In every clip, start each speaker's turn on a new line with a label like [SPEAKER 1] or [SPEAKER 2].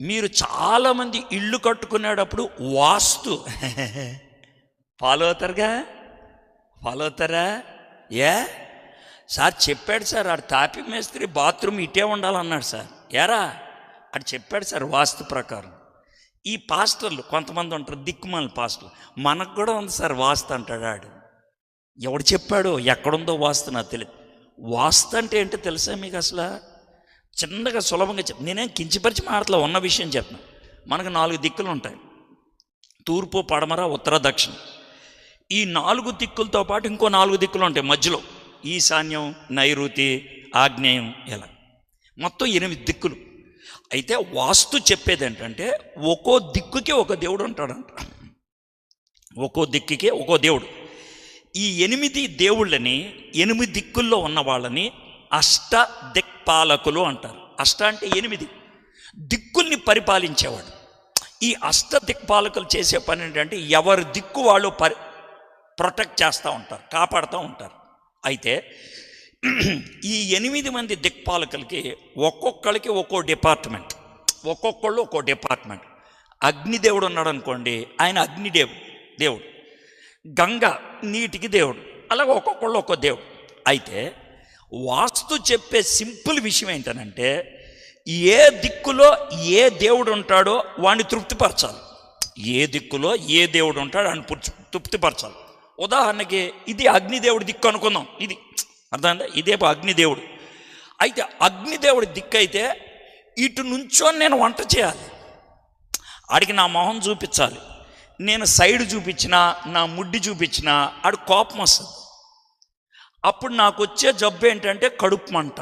[SPEAKER 1] మీరు చాలామంది ఇల్లు కట్టుకునేటప్పుడు వాస్తు. ఫాలో అవుతారుగా ఫాలో అవుతారా ఏ సార్ చెప్పాడు సార్ ఆడు తాపి మేస్త్రి బాత్రూమ్ ఇటే ఉండాలన్నాడు సార్. ఎరా? అటు చెప్పాడు సార్ వాస్తు ప్రకారం. ఈ పాస్టర్లు కొంతమంది ఉంటారు దిక్కుమాల పాస్టర్లు. మనకు కూడా ఉంది సార్ వాస్తు అంటాడు ఆడు. ఎవడు చెప్పాడో ఎక్కడుందో వాస్తు నాకు తెలియదు వాస్తు అంటే ఏంటో తెలుసా మీకు అసలు? చిన్నగా సులభంగా చెప్ నేనేం కించిపరిచి మాటలో ఉన్న విషయం చెప్తాను మనకు నాలుగు దిక్కులు ఉంటాయి తూర్పు పడమర ఉత్తర దక్షిణ. ఈ నాలుగు దిక్కులతో పాటు ఇంకో నాలుగు దిక్కులు ఉంటాయి మధ్యలో. ఈశాన్యం నైరుతి ఆగ్నేయం ఇలా మొత్తం ఎనిమిది దిక్కులు. అయితే వాస్తు చెప్పేది ఏంటంటే ఒక్కో దిక్కుకి ఒక దేవుడు ఉంటాడంట. ఒక్కో దిక్కుకి ఒక్కో దేవుడు. ఈ ఎనిమిది దేవుళ్ళని ఎనిమిది దిక్కుల్లో ఉన్న వాళ్ళని అష్ట పాలకులు అంటారు. అష్ట అంటే ఎనిమిది. దిక్కుల్ని పరిపాలించేవాడు. ఈ అష్ట దిక్పాలకులు చేసే పని ఏంటంటే ఎవరి దిక్కు వాళ్ళు పరి ప్రొటెక్ట్ చేస్తూ ఉంటారు కాపాడుతూ ఉంటారు. అయితే ఈ ఎనిమిది మంది దిక్పాలకులకి ఒక్కొక్కరికి ఒక్కో డిపార్ట్మెంట్. ఒక్కొక్కళ్ళు ఒక్కో డిపార్ట్మెంట్. అగ్నిదేవుడు ఉన్నాడు అనుకోండి ఆయన అగ్నిదేవుడు దేవుడు. గంగ నీటికి దేవుడు. అలాగే ఒక్కొక్కళ్ళు ఒక్కో దేవుడు. అయితే వాస్తు చెప్పే సింపుల్ విషయం ఏంటనంటే ఏ దిక్కులో ఏ దేవుడు ఉంటాడో వాడిని తృప్తిపరచాలి. ఏ దిక్కులో ఏ దేవుడు ఉంటాడో ఆయన తృప్తిపరచాలి. ఉదాహరణకి ఇది అగ్నిదేవుడి దిక్కు అనుకుందాం. ఇది అర్థమైందా? ఇదే అగ్నిదేవుడు. అయితే అగ్నిదేవుడి దిక్కు అయితే ఇటు నుంచో నేను వంట చేయాలి. ఆడికి నా మొహం చూపించాలి. నేను సైడ్ చూపించినా నా ముడ్డి చూపించినా ఆడు కోపం వస్తుంది. అప్పుడు నాకు వచ్చే జబ్బు ఏంటంటే కడుపు మంట.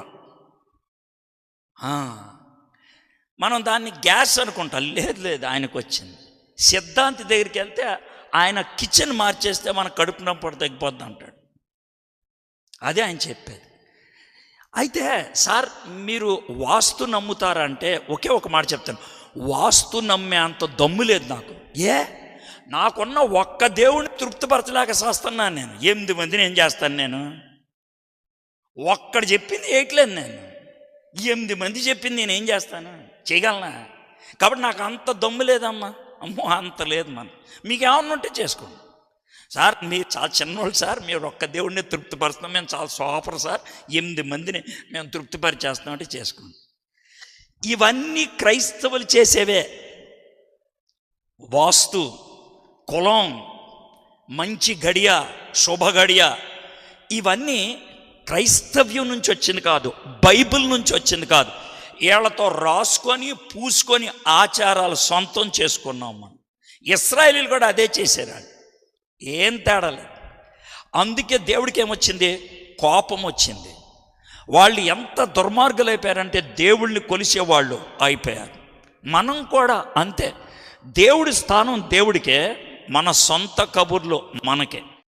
[SPEAKER 1] మనం దాన్ని గ్యాస్ అనుకుంటాం. లేదు లేదు ఆయనకు వచ్చింది సిద్ధాంతి దగ్గరికి వెళ్తే ఆయన కిచెన్ మార్చేస్తే మన కడుపు నొప్పటి తగ్గిపోద్ది అంటాడు. అదే ఆయన చెప్పేది. అయితే సార్ మీరు వాస్తు నమ్ముతారంటే ఒకే ఒక మాట చెప్తాను. వాస్తు నమ్మే అంత దమ్ము లేదు నాకు. ఏ? నాకున్న ఒక్క దేవుడిని తృప్తిపరచలేక చేస్తున్నాను నేను. ఎనిమిది మందిని ఏం చేస్తాను నేను? ఒక్కడు చెప్పింది వేయట్లేదు నేను. ఎనిమిది మంది చెప్పింది నేను ఏం చేస్తాను? చేయగలనా? కాబట్టి నాకు అంత దమ్ము లేదమ్మా. అమ్మో అంత లేదు మన. మీకు ఏమన్నా ఉంటే చేసుకోండి. సార్ మీరు చాలా చిన్నోళ్ళు సార్ మీరు ఒక్క దేవుడిని తృప్తిపరుస్తున్నాం. మేము చాలా సూపర్ సార్. ఎనిమిది మందిని మేము తృప్తిపరిచేస్తున్నామంటే చేసుకోండి. ఇవన్నీ క్రైస్తవులు చేసేవే. వాస్తు కులం మంచి గడియ శుభ గడియ ఇవన్నీ క్రైస్తవ్యం నుంచి వచ్చింది కాదు బైబిల్ నుంచి వచ్చింది కాదు. వీళ్ళతో రాసుకొని పూసుకొని ఆచారాలు సొంతం చేసుకున్నాం మనం. ఇస్రాయలీలు కూడా అదే చేశారు ఏం తేడాలి అందుకే దేవుడికి ఏమొచ్చింది? కోపం వచ్చింది. వాళ్ళు ఎంత దుర్మార్గులు అయిపోయారంటే దేవుళ్ళని కొలిసేవాళ్ళు అయిపోయారు. మనం కూడా అంతే. దేవుడి స్థానం దేవుడికే. మన సొంత కబుర్లు మనకే.